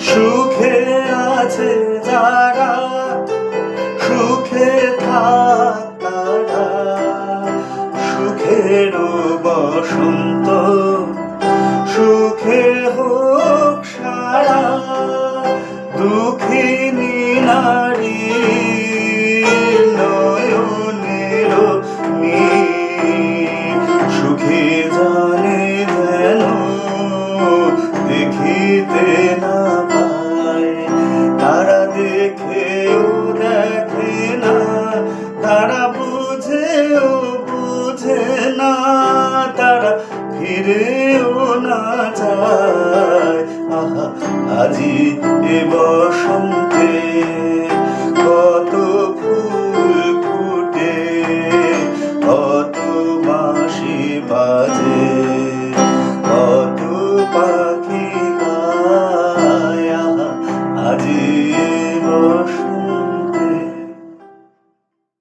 সুখে আছে যারা, সুখে সুখের বসন্ত, সুখে হোক সারা দুঃখিনী নারী নয়নের সুখে জানে দেখিতে তারা বুঝেও বুঝে না, তারা ফিরেও না যায় আহা, আজি এ বসন্তে কত ফুল ফুটে, কত বাঁশি বাজে।